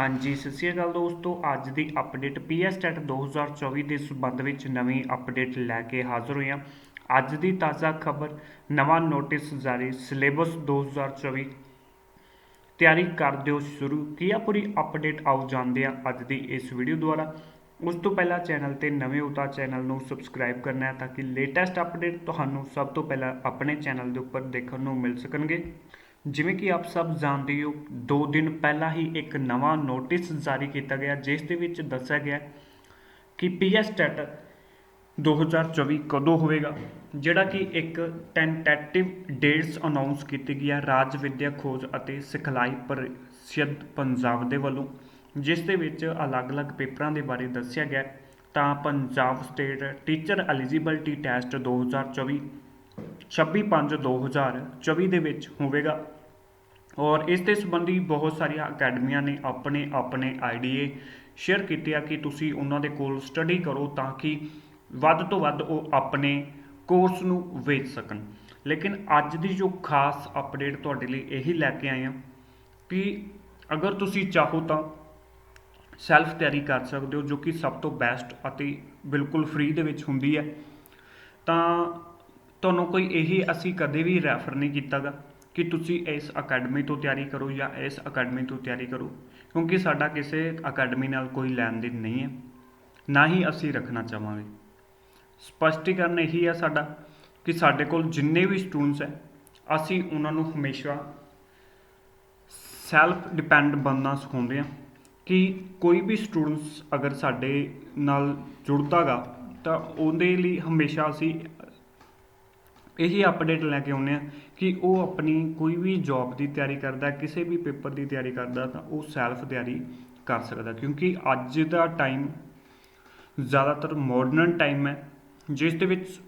ਹਾਂਜੀ, ਸਤਿ ਸ਼੍ਰੀ ਅਕਾਲ ਦੋਸਤੋ। ਅੱਜ ਦੀ ਅਪਡੇਟ ਪੀਐਸ ਟੈਟ 2024 ਦੇ ਸੰਬੰਧ ਵਿੱਚ ਨਵੀਂ ਅਪਡੇਟ ਲੈ ਕੇ ਹਾਜ਼ਰ ਹੋਏ ਹਾਂ। ਅੱਜ ਦੀ ਤਾਜ਼ਾ ਖਬਰ, ਨਵਾਂ ਨੋਟਿਸ ਜਾਰੀ ਸਿਲੇਬਸ 2024 ਤਿਆਰੀ ਕਰ ਦਿਓ ਸ਼ੁਰੂ। ਕੀ ਆ ਪੂਰੀ ਅਪਡੇਟ ਆਓ ਜਾਂਦੇ ਆ ਅੱਜ ਦੀ ਇਸ ਵੀਡੀਓ ਦੁਆਰਾ? ਉਸ ਤੋਂ ਪਹਿਲਾਂ ਚੈਨਲ ਤੇ ਨਵੇਂ ਹੋ ਤਾਂ ਚੈਨਲ ਨੂੰ ਸਬਸਕ੍ਰਾਈਬ ਕਰਨਾ ਹੈ ਤਾਂ ਕਿ ਲੇਟੈਸਟ ਅਪਡੇਟ ਤੁਹਾਨੂੰ ਸਭ ਤੋਂ ਪਹਿਲਾਂ ਆਪਣੇ ਚੈਨਲ ਦੇ ਉੱਪਰ ਦੇਖਣ ਨੂੰ ਮਿਲ ਸਕਣਗੇ। ਜਿਵੇਂ ਕਿ ਆਪ ਸਭ ਜਾਣਦੇ ਹੋ 2 ਦਿਨ ਪਹਿਲਾਂ ਹੀ ਇੱਕ ਨਵਾਂ ਨੋਟਿਸ ਜਾਰੀ ਕੀਤਾ ਗਿਆ, ਜਿਸ ਦੇ ਵਿੱਚ ਦੱਸਿਆ ਗਿਆ ਕਿ ਪੀਐਸ ਟੈਟ 2024 ਕਦੋਂ ਹੋਵੇਗਾ, ਜਿਹੜਾ ਕਿ ਇੱਕ ਟੈਂਟੇਟਿਵ ਡੇਟਸ ਅਨਾਉਂਸ ਕੀਤੀ ਗਈ ਹੈ ਰਾਜ ਵਿਦਿਆ ਖੋਜ ਅਤੇ ਸਿਖਲਾਈ ਪਰਿਸ਼ਦ ਪੰਜਾਬ ਦੇ ਵੱਲੋਂ, ਜਿਸ ਦੇ ਵਿੱਚ ਅਲੱਗ-ਅਲੱਗ ਪੇਪਰਾਂ ਦੇ ਬਾਰੇ ਦੱਸਿਆ ਗਿਆ। ਤਾਂ Punjab state teacher eligibility test 2024 26/5/2024 ਦੇ ਵਿੱਚ ਹੋਵੇਗਾ। ਔਰ ਇਸ ਦੇ ਸੰਬੰਧੀ ਬਹੁਤ ਸਾਰੀਆਂ ਅਕੈਡਮੀਆਂ ਨੇ ਆਪਣੇ ਆਪਣੇ ਆਈਡੀਏ ਸ਼ੇਅਰ ਕੀਤੇ ਆ ਕਿ ਤੁਸੀਂ ਉਹਨਾਂ ਦੇ ਕੋਲ ਸਟੱਡੀ ਕਰੋ ਤਾਂ ਕਿ ਵੱਧ ਤੋਂ ਵੱਧ ਉਹ ਆਪਣੇ ਕੋਰਸ ਨੂੰ ਵੇਚ ਸਕਣ। ਲੇਕਿਨ ਅੱਜ ਦੀ ਜੋ ਖਾਸ ਅਪਡੇਟ ਤੁਹਾਡੇ ਲਈ ਇਹੀ ਲੈ ਕੇ ਆਏ ਹਾਂ ਕਿ ਅਗਰ ਤੁਸੀਂ ਚਾਹੋ ਤਾਂ ਸੈਲਫ ਤਿਆਰੀ ਕਰ ਸਕਦੇ ਹੋ ਜੋ ਕਿ ਸਭ ਤੋਂ ਬੈਸਟ ਅਤੇ ਬਿਲਕੁਲ ਫ੍ਰੀ ਦੇ ਵਿੱਚ ਹੁੰਦੀ ਹੈ। ਤਾਂ ਤੁਹਾਨੂੰ ਕੋਈ ਇਹੀ ਅਸੀਂ ਕਦੇ ਵੀ ਰੈਫਰ ਨਹੀਂ ਕੀਤਾਗਾ। ਕਿ ਤੁਸੀਂ ਇਸ ਅਕੈਡਮੀ ਤੋਂ ਤਿਆਰੀ ਕਰੋ ਜਾਂ ਇਸ ਅਕੈਡਮੀ ਤੋਂ ਤਿਆਰੀ ਕਰੋ, ਕਿਉਂਕਿ ਸਾਡਾ ਕਿਸੇ ਅਕੈਡਮੀ ਨਾਲ ਕੋਈ ਲੈਣ ਦੇਣ ਨਹੀਂ ਹੈ, ਨਾ ਹੀ ਅਸੀਂ ਰੱਖਣਾ ਚਾਹਾਂਗੇ। ਸਪਸ਼ਟੀਕਰਨ ਇਹੀ ਹੈ ਸਾਡਾ ਕਿ ਸਾਡੇ ਕੋਲ ਜਿੰਨੇ ਵੀ ਸਟੂਡੈਂਟਸ ਹੈ, ਅਸੀਂ ਉਹਨਾਂ ਨੂੰ ਹਮੇਸ਼ਾ ਸੈਲਫ ਡਿਪੈਂਡ ਬਣਨਾ ਸਿਖਾਉਂਦੇ ਹਾਂ ਕਿ ਕੋਈ ਵੀ ਸਟੂਡੈਂਟਸ ਅਗਰ ਸਾਡੇ ਨਾਲ ਜੁੜਦਾਗਾ ਤਾਂ ਉਹਦੇ ਲਈ ਹਮੇਸ਼ਾ ਅਸੀਂ ਇਹੀ ਅਪਡੇਟ ਲੈ ਕੇ ਆਉਂਦੇ ਆ ਕਿ ਉਹ ਆਪਣੀ ਕੋਈ ਵੀ ਜੌਬ ਦੀ ਤਿਆਰੀ ਕਰਦਾ, ਕਿਸੇ ਵੀ ਪੇਪਰ ਦੀ ਤਿਆਰੀ ਕਰਦਾ ਤਾਂ ਉਹ ਸੈਲਫ ਤਿਆਰੀ ਕਰ ਸਕਦਾ ਕਿਉਂਕਿ ਅੱਜ ਦਾ ਟਾਈਮ ਜ਼ਿਆਦਾਤਰ ਮਾਡਰਨ ਟਾਈਮ ਹੈ, ਜਿਸ ਦੇ ਵਿੱਚ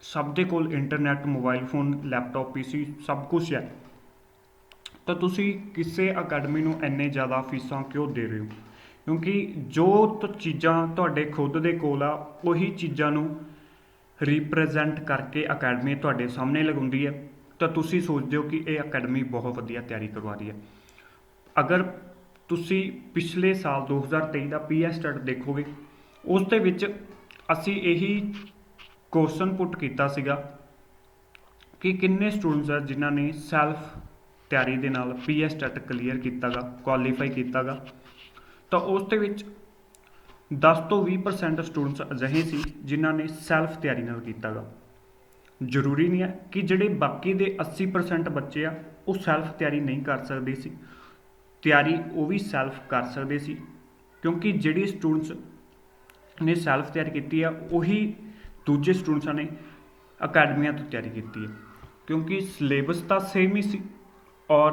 ਸਭ ਦੇ ਕੋਲ internet mobile phone laptop PC ਸਭ ਕੁਝ ਹੈ। ਤਾਂ ਤੁਸੀਂ ਕਿਸੇ ਅਕੈਡਮੀ ਨੂੰ ਇੰਨੇ ਜ਼ਿਆਦਾ ਫੀਸਾਂ ਕਿਉਂ ਦੇ ਰਹੇ ਹੋ? ਕਿਉਂਕਿ ਜੋ ਚੀਜ਼ਾਂ ਤੁਹਾਡੇ ਖੁਦ ਦੇ ਕੋਲ ਆ, ਉਹੀ ਚੀਜ਼ਾਂ ਨੂੰ ਰਿਪਰੈਜ਼ੈਂਟ ਕਰਕੇ ਅਕੈਡਮੀ ਤੁਹਾਡੇ ਸਾਹਮਣੇ ਲਗਾਉਂਦੀ ਹੈ, ਤਾਂ ਤੁਸੀਂ ਸੋਚਦੇ ਹੋ ਕਿ ਇਹ ਅਕੈਡਮੀ ਬਹੁਤ ਵਧੀਆ ਤਿਆਰੀ ਕਰਵਾ ਰਹੀ ਹੈ। ਅਗਰ ਤੁਸੀਂ ਪਿਛਲੇ ਸਾਲ 2023 ਦਾ ਪੀਐਸ ਸਟੱਡ ਦੇਖੋਗੇ, ਉਸ ਦੇ ਵਿੱਚ ਅਸੀਂ ਇਹੀ ਕੁਐਸਚਨ ਪੁੱਟ ਕੀਤਾ ਸੀਗਾ ਕਿ ਕਿੰਨੇ ਸਟੂਡੈਂਟਸ ਆ ਜਿਨ੍ਹਾਂ ਨੇ ਸੈਲਫ ਤਿਆਰੀ ਦੇ ਨਾਲ ਪੀਐਸ ਟੈਟ ਕਲੀਅਰ ਕੀਤਾਗਾ ਕੁਆਲੀਫਾਈ ਕੀਤਾਗਾ। ਤਾਂ ਉਸ ਦੇ ਵਿੱਚ 10 ਤੋਂ 20% ਸਟੂਡੈਂਟਸ ਅਜਿਹੇ ਸੀ ਜਿਨ੍ਹਾਂ ਨੇ ਸੈਲਫ ਤਿਆਰੀ ਨਾਲ ਕੀਤਾਗਾ। ਜ਼ਰੂਰੀ ਨਹੀਂ ਹੈ ਕਿ ਜਿਹੜੇ ਬਾਕੀ ਦੇ 80% ਬੱਚੇ ਆ, ਉਹ ਸੈਲਫ ਤਿਆਰੀ ਨਹੀਂ ਕਰ ਸਕਦੇ ਸੀ। ਤਿਆਰੀ ਉਹ ਵੀ ਸੈਲਫ ਕਰ ਸਕਦੇ ਸੀ, ਕਿਉਂਕਿ ਜਿਹੜੀ ਸਟੂਡੈਂਟਸ ਨੇ ਸੈਲਫ ਤਿਆਰੀ ਕੀਤੀ ਆ, ਉਹੀ ਦੂਜੇ ਸਟੂਡੈਂਟਸਾਂ ਨੇ ਅਕੈਡਮੀਆਂ ਤੋਂ ਤਿਆਰੀ ਕੀਤੀ ਹੈ ਕਿਉਂਕਿ ਸਿਲੇਬਸ ਤਾਂ ਸੇਮ ਹੀ ਸੀ ਔਰ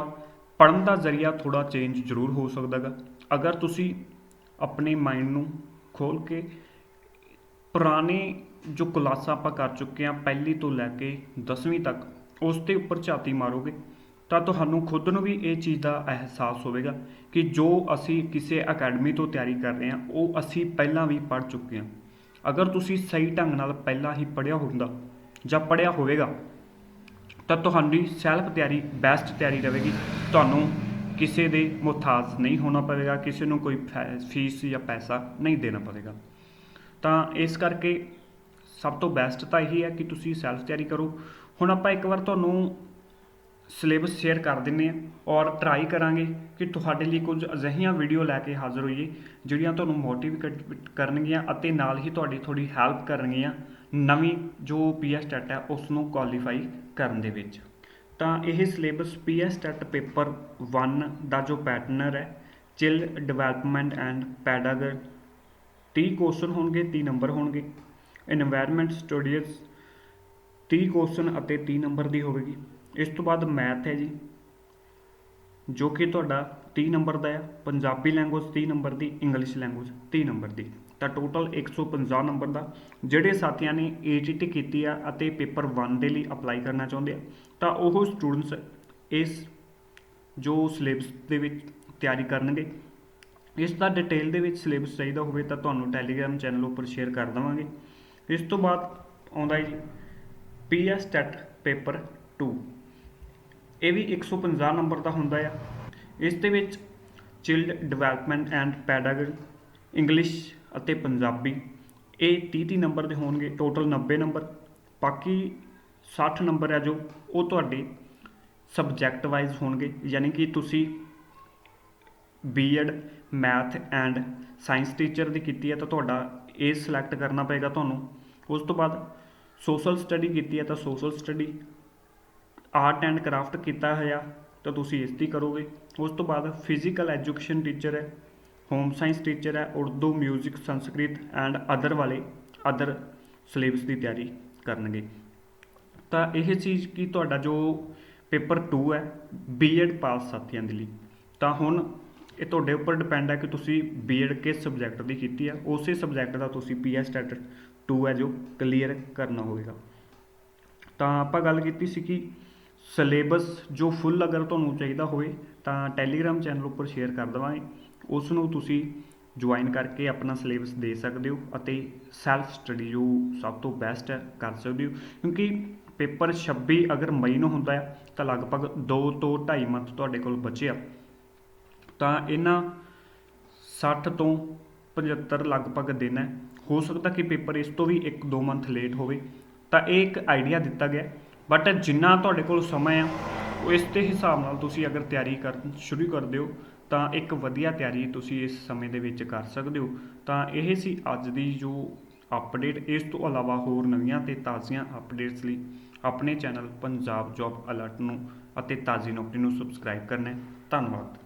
ਪੜਨ ਦਾ ਜ਼ਰੀਆ ਥੋੜਾ ਚੇਂਜ ਜ਼ਰੂਰ ਹੋ ਸਕਦਾਗਾ। ਅਗਰ ਤੁਸੀਂ ਆਪਣੇ ਮਾਈਂਡ ਨੂੰ ਖੋਲ੍ਹ ਕੇ ਪੁਰਾਣੇ ਜੋ ਕਲਾਸਾਂ ਆਪਾਂ ਕਰ ਚੁੱਕੇ ਹਾਂ ਪਹਿਲੀ ਤੋਂ ਲੈ ਕੇ 10ਵੀਂ ਤੱਕ, ਉਸ ਦੇ ਉੱਪਰ ਝਾਤੀ ਮਾਰੋਗੇ ਤਾਂ ਤੁਹਾਨੂੰ ਖੁਦ ਨੂੰ ਵੀ ਇਹ ਚੀਜ਼ ਦਾ ਅਹਿਸਾਸ ਹੋਵੇਗਾ ਕਿ ਜੋ ਅਸੀਂ ਕਿਸੇ ਅਕੈਡਮੀ ਤੋਂ ਤਿਆਰੀ ਕਰ ਰਹੇ ਹਾਂ, ਉਹ ਅਸੀਂ ਪਹਿਲਾਂ ਵੀ ਪੜ੍ਹ ਚੁੱਕੇ ਹਾਂ। ਅਗਰ ਤੁਸੀਂ ਸਹੀ ਢੰਗ ਨਾਲ ਪਹਿਲਾਂ ਹੀ ਪੜਿਆ ਹੁੰਦਾ ਜਾਂ ਪੜਿਆ ਹੋਵੇਗਾ, ਤਾਂ ਤੁਹਾਡੀ ਸੈਲਫ ਤਿਆਰੀ ਬੈਸਟ ਤਿਆਰੀ ਰਹੇਗੀ। ਤੁਹਾਨੂੰ ਕਿਸੇ ਦੇ ਮੁਹਤਾਜ ਨਹੀਂ ਹੋਣਾ ਪਵੇਗਾ, ਕਿਸੇ ਨੂੰ ਕੋਈ ਫੈ- ਫੀਸ ਜਾਂ ਪੈਸਾ ਨਹੀਂ ਦੇਣਾ ਪਵੇਗਾ। ਤਾਂ ਇਸ ਕਰਕੇ ਸਭ ਤੋਂ ਬੈਸਟ ਤਾਂ ਇਹੀ ਹੈ ਕਿ ਤੁਸੀਂ ਸੈਲਫ ਤਿਆਰੀ ਕਰੋ। ਹੁਣ ਆਪਾਂ ਇੱਕ ਵਾਰ ਤੁਹਾਨੂੰ ਸਿਲੇਬਸ ਸ਼ੇਅਰ ਕਰ ਦਿੰਨੇ ਆ ਔਰ ਟਰਾਈ ਕਰਾਂਗੇ ਕਿ ਤੁਹਾਡੇ ਲਈ ਕੁਝ ਅਜਿਹੀਆਂ ਵੀਡੀਓ ਲੈ ਕੇ ਹਾਜ਼ਰ ਹੋਈਏ, ਜਿਹੜੀਆਂ ਤੁਹਾਨੂੰ ਮੋਟੀਵੇਟ ਕਰਨਗੀਆਂ ਅਤੇ ਨਾਲ ਹੀ ਤੁਹਾਡੀ ਥੋੜੀ ਹੈਲਪ ਕਰਨਗੀਆਂ ਨਵੀਂ ਜੋ ਪੀਐਸ ਟੈਟ ਹੈ ਉਸ ਨੂੰ ਕੁਆਲੀਫਾਈ ਕਰਨ ਦੇ ਵਿੱਚ। ਤਾਂ ਇਹ ਸਿਲੇਬਸ ਪੀਐਸ ਟੈਟ ਪੇਪਰ 1 ਦਾ ਜੋ ਪੈਟਰਨਰ ਹੈ, child development and pedagogy 30 question ਹੋਣਗੇ 30 ਨੰਬਰ ਹੋਣਗੇ। এনवायरमेंट ਸਟੱਡੀਜ਼ 30 ਕੁਐਸਚਨ ਅਤੇ 30 ਨੰਬਰ ਦੀ ਹੋਵੇਗੀ। ਇਸ ਤੋਂ ਬਾਅਦ ਮੈਥ ਹੈ ਜੀ, ਜੋ ਕਿ ਤੁਹਾਡਾ 30 ਨੰਬਰ ਦਾ ਹੈ। ਪੰਜਾਬੀ ਲੈਂਗੁਏਜ 30 ਨੰਬਰ ਦੀ ਇੰਗਲਿਸ਼ ਲੈਂਗੁਏਜ 30 ਨੰਬਰ ਦੀ। ਤਾਂ ਟੋਟਲ 150 ਨੰਬਰ ਦਾ। ਜਿਹੜੇ ਸਾਥੀਆਂ ਨੇ ਏਟੀਟੀ ਕੀਤੀ ਆ ਅਤੇ ਪੇਪਰ 1 ਦੇ ਲਈ ਅਪਲਾਈ ਕਰਨਾ ਚਾਹੁੰਦੇ ਆ, ਤਾਂ ਉਹ ਸਟੂਡੈਂਟਸ ਇਸ ਜੋ ਸਿਲੇਬਸ ਦੇ ਵਿੱਚ ਤਿਆਰੀ ਕਰਨਗੇ, ਇਸ ਦਾ ਡਿਟੇਲ ਦੇ ਵਿੱਚ ਸਿਲੇਬਸ ਚਾਹੀਦਾ ਹੋਵੇ ਤਾਂ ਤੁਹਾਨੂੰ ਟੈਲੀਗ੍ਰਾਮ ਚੈਨਲ ਉੱਪਰ ਸ਼ੇਅਰ ਕਰ ਦੇਵਾਂਗੇ। ਇਸ ਤੋਂ ਬਾਅਦ ਆਉਂਦਾ ਜੀ ਪੀਐਸ ਟੈਟ ਪੇਪਰ 2 ਇਹ ਵੀ 150 ਨੰਬਰ ਦਾ ਹੁੰਦਾ ਆ। ਇਸ ਦੇ ਵਿੱਚ child development and pedagogy English ਅਤੇ ਪੰਜਾਬੀ। ਇਹ ਤੀਹ ਤੀਹ ਨੰਬਰ ਦੇ ਹੋਣਗੇ ਟੋਟਲ 90 ਨੰਬਰ। ਬਾਕੀ ਸੱਠ ਨੰਬਰ ਹੈ ਜੋ, ਉਹ ਤੁਹਾਡੇ ਸਬਜੈਕਟ ਵਾਈਜ਼ ਹੋਣਗੇ, ਯਾਨੀ ਕਿ ਤੁਸੀਂ BEd math and science teacher ਦੀ ਕੀਤੀ ਹੈ, ਤਾਂ ਤੁਹਾਡਾ ਇਹ ਸਿਲੈਕਟ ਕਰਨਾ ਪਏਗਾ ਤੁਹਾਨੂੰ। ਉਸ ਤੋਂ ਬਾਅਦ ਸੋਸ਼ਲ ਸਟੱਡੀ ਕੀਤੀ ਹੈ, ਤਾਂ social study art and craft ਕੀਤਾ ਹੋਇਆ, ਤਾਂ ਤੁਸੀਂ ਇਸ ਦੀ ਕਰੋਗੇ। ਉਸ ਤੋਂ ਬਾਅਦ ਫਿਜ਼ੀਕਲ ਐਜੂਕੇਸ਼ਨ ਟੀਚਰ ਹੈ ਹੋਮ ਸਾਇੰਸ ਟੀਚਰ ਹੈ, ਉਰਦੂ 뮤직 ਸੰਸਕ੍ਰਿਤ ਐਂਡ ਅਦਰ ਵਾਲੇ ਅਦਰ ਸਿਲੇਬਸ ਦੀ ਤਿਆਰੀ ਕਰਨਗੇ। ਤਾਂ ਇਹ ਚੀਜ਼ ਕੀ ਤੁਹਾਡਾ ਜੋ ਪੇਪਰ 2 ਹੈ ਬੀਐਡ ਪਾਸ ਸਾਥੀਆਂ ਦੇ ਲਈ। ਤਾਂ ਹੁਣ ਇਹ ਤੁਹਾਡੇ ਉੱਪਰ ਡਿਪੈਂਡ ਹੈ ਕਿ ਤੁਸੀਂ ਬੀਐਡ ਕਿਸ ਸਬਜੈਕਟ ਦੀ ਕੀਤੀ ਹੈ, ਉਸੇ ਸਬਜੈਕਟ ਦਾ ਤੁਸੀਂ ਪੀਐਸ ਟੈਟ 2 ਹੈ ਜੋ ਕਲੀਅਰ ਕਰਨਾ ਹੋਵੇਗਾ। ਤਾਂ ਆਪਾਂ ਗੱਲ ਕੀਤੀ ਸੀ ਕਿ ਸਿਲੇਬਸ ਜੋ ਫੁੱਲ ਅਗਰ ਤੁਹਾਨੂੰ ਚਾਹੀਦਾ ਹੋਵੇ, ਤਾਂ ਟੈਲੀਗ੍ਰਾਮ ਚੈਨਲ ਉੱਪਰ ਸ਼ੇਅਰ ਕਰ ਦੇਵਾਂਗੇ। ਉਸ ਨੂੰ ਤੁਸੀਂ ਜੁਆਇਨ ਕਰਕੇ ਆਪਣਾ ਸਿਲੇਬਸ ਦੇ ਸਕਦੇ ਹੋ ਅਤੇ ਸੈਲਫ ਸਟੱਡੀ ਜੋ ਸਭ ਤੋਂ ਬੈਸਟ ਹੈ, ਕਰ ਸਕਦੇ ਹੋ। ਕਿਉਂਕਿ ਪੇਪਰ 26 ਅਗਰ ਮਈ ਨੂੰ ਹੁੰਦਾ ਹੈ, ਤਾਂ ਲਗਭਗ 2 ਤੋਂ 2.5 ਮੰਥ ਤੁਹਾਡੇ ਕੋਲ ਬਚਿਆ। ਤਾਂ ਇਹਨਾਂ 60 ਤੋਂ 75 ਲਗਭਗ ਦਿਨ ਹੈ। ਹੋ ਸਕਦਾ ਕਿ ਪੇਪਰ ਇਸ ਤੋਂ ਵੀ 1-2 ਮੰਥ ਲੇਟ ਹੋਵੇ। ਤਾਂ ਇਹ ਇੱਕ ਆਈਡੀਆ ਦਿੱਤਾ ਗਿਆ ਬਟ ਜਿੰਨਾ ਤੁਹਾਡੇ ਕੋਲ ਸਮਾਂ ਆ ਉਹ ਇਸ ਦੇ ਹਿਸਾਬ ਨਾਲ ਤੁਸੀਂ ਅਗਰ ਤਿਆਰੀ ਕਰ ਸ਼ੁਰੂ ਕਰਦੇ ਹੋ ਤਾਂ ਇੱਕ ਵਧੀਆ ਤਿਆਰੀ ਤੁਸੀਂ ਇਸ ਸਮੇਂ ਦੇ ਵਿੱਚ ਕਰ ਸਕਦੇ ਹੋ। ਤਾਂ ਇਹ ਸੀ ਅੱਜ ਦੀ ਜੋ ਅਪਡੇਟ ਇਸ ਤੋਂ ਇਲਾਵਾ ਹੋਰ ਨਵੀਆਂ ਤੇ ਤਾਜ਼ੀਆਂ ਅਪਡੇਟਸ ਲਈ ਆਪਣੇ ਚੈਨਲ ਪੰਜਾਬ ਜੌਬ ਅਲਰਟ ਨੂੰ ਅਤੇ ਤਾਜ਼ੀ ਨੌਕਰੀ ਨੂੰ ਸਬਸਕ੍ਰਾਈਬ ਕਰਨਾ ਧੰਨਵਾਦ।